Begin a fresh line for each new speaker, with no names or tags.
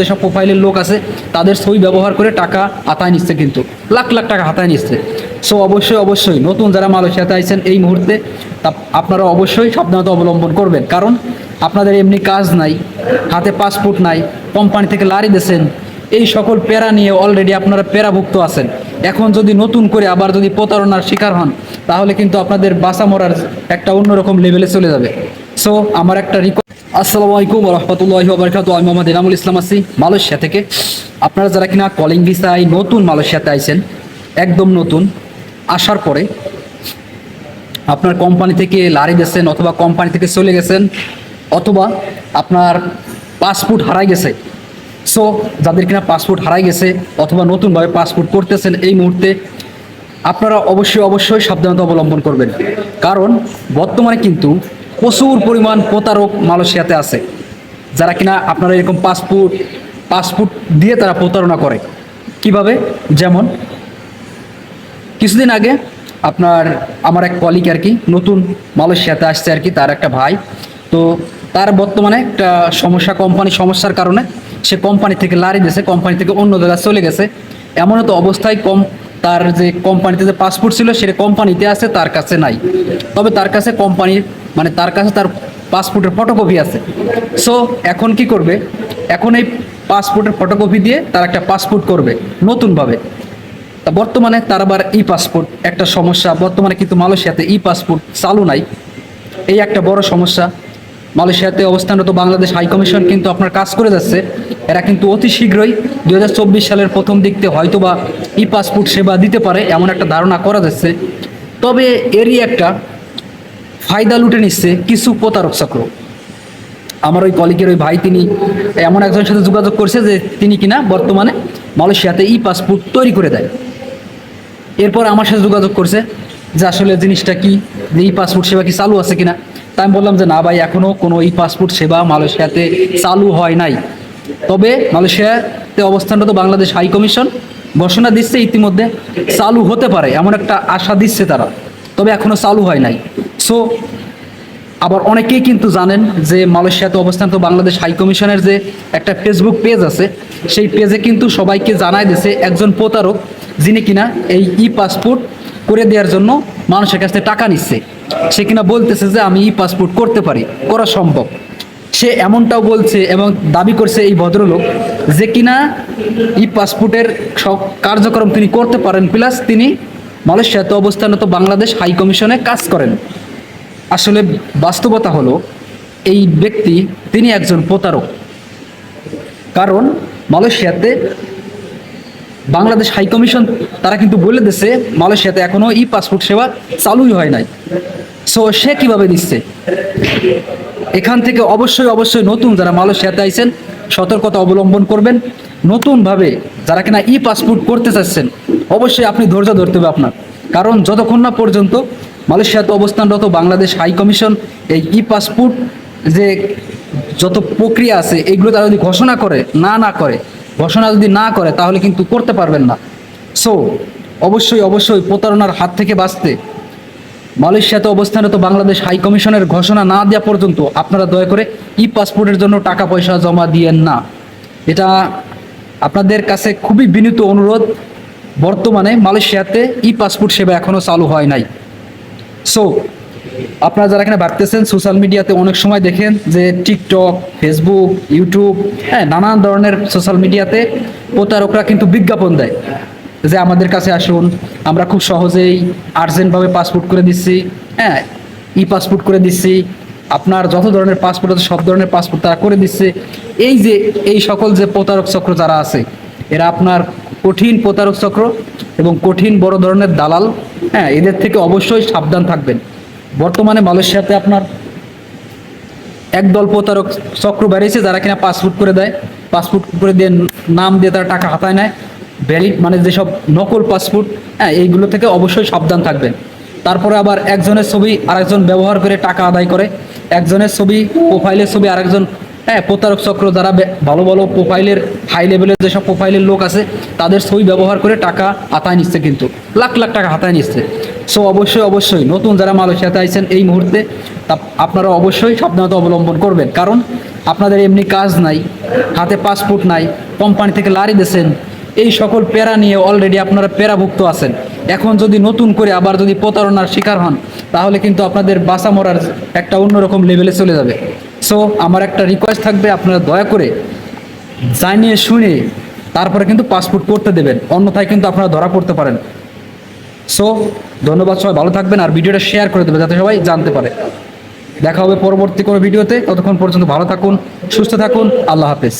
যেসব প্রোফাইলের লোক আছে, তাদের ছবি ব্যবহার করে টাকা হাতায় নিচ্ছে কিন্তু। লাখ লাখ টাকা হাতায় নিচ্ছে। সো অবশ্যই অবশ্যই নতুন যারা মালয়েশিয়াতে আইছেন এই মুহূর্তে, তা আপনারা অবশ্যই সাবধানতা অবলম্বন করবেন। কারণ আপনাদের এমনি কাজ নাই, হাতে পাসপোর্ট নাই কোম্পানি থেকে লারি দিয়েছেন, এই সকল প্যারা নিয়ে অলরেডি আপনারা প্যারাভুক্ত আছেন। এখন যদি নতুন করে আবার যদি প্রতারণার শিকার হন, তাহলে কিন্তু আপনাদের বাসা মরার একটা অন্যরকম লেভেলে চলে যাবে। সো আমার একটা আসসালামু আলাইকুম রহমতুল্লাহি ওবরকাত আমি মোহাম্মদ এনামুল ইসলাম আছি মালয়েশিয়া থেকে। আপনারা যারা কিনা কলিং ভিসায় নতুন মালয়েশিয়াতে আইছেন, একদম নতুন, আসার পরে আপনার কোম্পানি থেকে লারি গেছেন অথবা কোম্পানি থেকে চলে গেছেন, অথবা আপনার পাসপোর্ট হারাই গেছে। সো যাদের কিনা পাসপোর্ট হারাই গেছে অথবা নতুনভাবে পাসপোর্ট করতেছেন এই মুহূর্তে আপনারা অবশ্যই অবশ্যই সাবধানতা অবলম্বন করবেন। কারণ, বর্তমানে কিন্তু প্রচুর পরিমাণ প্রতারক মালয়েশিয়াতে আছে, যারা কিনা আপনারা এরকম পাসপোর্ট পাসপোর্ট দিয়ে তারা প্রতারণা করে। কীভাবে? যেমন, কিছুদিন আগে আপনার, আমার এক কলিগ আর কি, নতুন মালয়েশিয়াতে আসছে আর কি, তার একটা ভাই। তো তার বর্তমানে একটা সমস্যা কোম্পানি সমস্যার কারণে সে কোম্পানি থেকে লারি দিয়েছে কোম্পানি থেকে অন্য জায়গায় চলে গেছে। এমন তো অবস্থায় কম, তার যে কোম্পানিতে যে পাসপোর্ট ছিল সেটা কোম্পানিতে আছে, তার কাছে নাই। তবে তার কাছে কোম্পানির মানে তার কাছে তার পাসপোর্টের ফটোকপি আছে। সো এখন কি করবে? এখন এই পাসপোর্টের ফটোকপি দিয়ে তার একটা পাসপোর্ট করবে, নতুনভাবে। তা বর্তমানে তার আবার ই পাসপোর্ট একটা সমস্যা। বর্তমানে কিন্তু মালয়েশিয়াতে ই পাসপোর্ট চালু নাই। এই একটা বড় সমস্যা। মালয়েশিয়াতে অবস্থানরত বাংলাদেশ হাই কমিশন কিন্তু আপনার কাজ করে যাচ্ছে। এরা কিন্তু অতি শীঘ্রই দু হাজার চব্বিশ সালের প্রথম দিকতে হয়তো বা ই পাসপোর্ট সেবা দিতে পারে, এমন একটা ধারণা করা যাচ্ছে। তবে এরই একটা ফায়দা লুটে নিচ্ছে কিছু প্রতারক চক্র আমার ওই কলিগের ওই ভাই তিনি এমন একজনের সাথে যোগাযোগ করছে যে তিনি কিনা বর্তমানে মালয়েশিয়াতে ই পাসপোর্ট তৈরি করে দেয়। এরপর আমার সাথে যোগাযোগ করছে যে আসলে জিনিসটা কি, যে ই পাসপোর্ট সেবা কি চালু আছে কিনা। তাই আমি বললাম যে না ভাই এখনও কোনো ই পাসপোর্ট সেবা মালয়েশিয়াতে চালু হয় নাই। তবে মালয়েশিয়াতে অবস্থানরত বাংলাদেশ হাই কমিশন ঘোষণা দিচ্ছে ইতিমধ্যে চালু হতে পারে, এমন একটা আশা দিচ্ছে তারা। তবে এখনও চালু হয় নাই। সো, আবার অনেকেই কিন্তু জানেন যে মালয়েশিয়াতে অবস্থানত বাংলাদেশ হাই কমিশনের যে একটা ফেসবুক পেজ আছে, সেই পেজে কিন্তু সবাইকে জানায় দিয়েছে একজন প্রতারক যিনি কিনা এই ই পাসপোর্ট করে দেওয়ার জন্য মানুষের কাছ থেকে টাকা নিচ্ছে। সে কিনা বলতেছে যে আমি ই পাসপোর্ট করতে পারি, করা সম্ভব। সে এমনটাও বলছে এবং দাবি করছে এই ভদ্রলোক যে কিনা ই পাসপোর্টের সব কার্যক্রম তিনি করতে পারেন, প্লাস তিনি মালয়েশিয়াতে অবস্থানত বাংলাদেশ হাই কমিশনে কাজ করেন। আসলে বাস্তবতা হলো, এই ব্যক্তি তিনি একজন প্রতারক। কারণ মালয়েশিয়াতে বাংলাদেশ হাই কমিশন, তারা কিন্তু বলে দিচ্ছে মালয়েশিয়াতে এখনও ই পাসপোর্ট সেবা চালুই হয় নাই। সো সে কীভাবে দিচ্ছে? এখান থেকে অবশ্যই অবশ্যই নতুন যারা মালয়েশিয়াতে আইছেন, সতর্কতা অবলম্বন করবেন। নতুনভাবে যারা কিনা ই পাসপোর্ট করতে চাচ্ছেন, অবশ্যই আপনি ধৈর্য ধরতে হবে আপনার। কারণ যতক্ষণ না পর্যন্ত মালয়েশিয়াতে অবস্থানরত বাংলাদেশ হাই কমিশন এই ই পাসপোর্ট যে যত প্রক্রিয়া আছে এইগুলো তারা যদি ঘোষণা করে, না না করে, ঘোষণা যদি না করে, তাহলে কিন্তু করতে পারবেন না। সো অবশ্যই অবশ্যই প্রতারণার হাত থেকে বাঁচতে। মালয়েশিয়াতে অবস্থানরত বাংলাদেশ হাই কমিশনের ঘোষণা না দেওয়া পর্যন্ত আপনারা দয়া করে ই পাসপোর্টের জন্য টাকা পয়সা জমা দিয়েন না। এটা আপনাদের কাছে খুবই বিনীত অনুরোধ। বর্তমানে মালয়েশিয়াতে ই পাসপোর্ট সেবা এখনও চালু হয় নাই। সো আপনারা যারা এখানে ভাবতেছেন সোশ্যাল মিডিয়াতে অনেক সময় দেখেন যে টিকটক ফেসবুক ইউটিউব হ্যাঁ নানান ধরনের সোশ্যাল মিডিয়াতে প্রতারকরা কিন্তু বিজ্ঞাপন দেয় যে আমাদের কাছে আসুন, আমরা খুব সহজেই আর্জেন্টভাবে পাসপোর্ট করে দিচ্ছি হ্যাঁ ই পাসপোর্ট করে দিচ্ছি, আপনার যত ধরনের পাসপোর্ট আছে, সব ধরনের পাসপোর্ট তারা করে দিচ্ছে। এই যে, এই সকল যে প্রতারক চক্র যারা আছে, এরা আপনার কঠিন প্রতারক চক্র এবং কঠিন বড় ধরনের দালাল। হ্যাঁ এদের থেকে অবশ্যই সাবধান থাকবেন। বর্তমানে মালয়েশিয়াতে আপনার একদল প্রতারক চক্র বেরিয়েছে যারা কিনা পাসপোর্ট করে দেয়। পাসপোর্ট করে দিয়ে নাম দিয়ে তারা টাকা হাতায় নেয়। ভ্যালিড মানে যেসব নকল পাসপোর্ট হ্যাঁ এইগুলো থেকে অবশ্যই সাবধান থাকবেন। তারপরে আবার একজনের ছবি আরেকজন ব্যবহার করে টাকা আদায় করে। একজনের ছবি, প্রোফাইলের ছবি আরেকজন হ্যাঁ প্রতারক চক্র যারা ভালো ভালো প্রোফাইলের হাই লেভেলের যেসব প্রোফাইলের লোক আছে, তাদের সই ব্যবহার করে টাকা হাতায় নিচ্ছে কিন্তু। লাখ লাখ টাকা হাতায় নিচ্ছে। সো অবশ্যই অবশ্যই, নতুন যারা মালয়েশিয়াতে আইছেন এই মুহূর্তে, তা আপনারা অবশ্যই সাবধানতা অবলম্বন করবেন। কারণ আপনাদের এমনি কাজ নাই, হাতে পাসপোর্ট নাই কোম্পানি থেকে লারি দিয়েছেন, এই সকল প্যারা নিয়ে অলরেডি আপনারা প্যারাভুক্ত আছেন। এখন যদি নতুন করে আবার যদি প্রতারণার শিকার হন, তাহলে কিন্তু আপনাদের বাসা মরার একটা অন্যরকম লেভেলে চলে যাবে। সো আমার একটা রিকোয়েস্ট থাকবে, আপনারা দয়া করে জানিয়ে শুনে তারপরে কিন্তু পাসপোর্ট করতে দেবেন। অন্যথায় কিন্তু আপনারা ধরা পড়তে পারেন। সো ধন্যবাদ সবাই, ভালো থাকবেন আর ভিডিওটা শেয়ার করে দেবেন যাতে সবাই জানতে পারে। দেখা হবে পরবর্তী কোনো ভিডিওতে, ততক্ষণ পর্যন্ত ভালো থাকুন, সুস্থ থাকুন, আল্লাহ হাফেজ।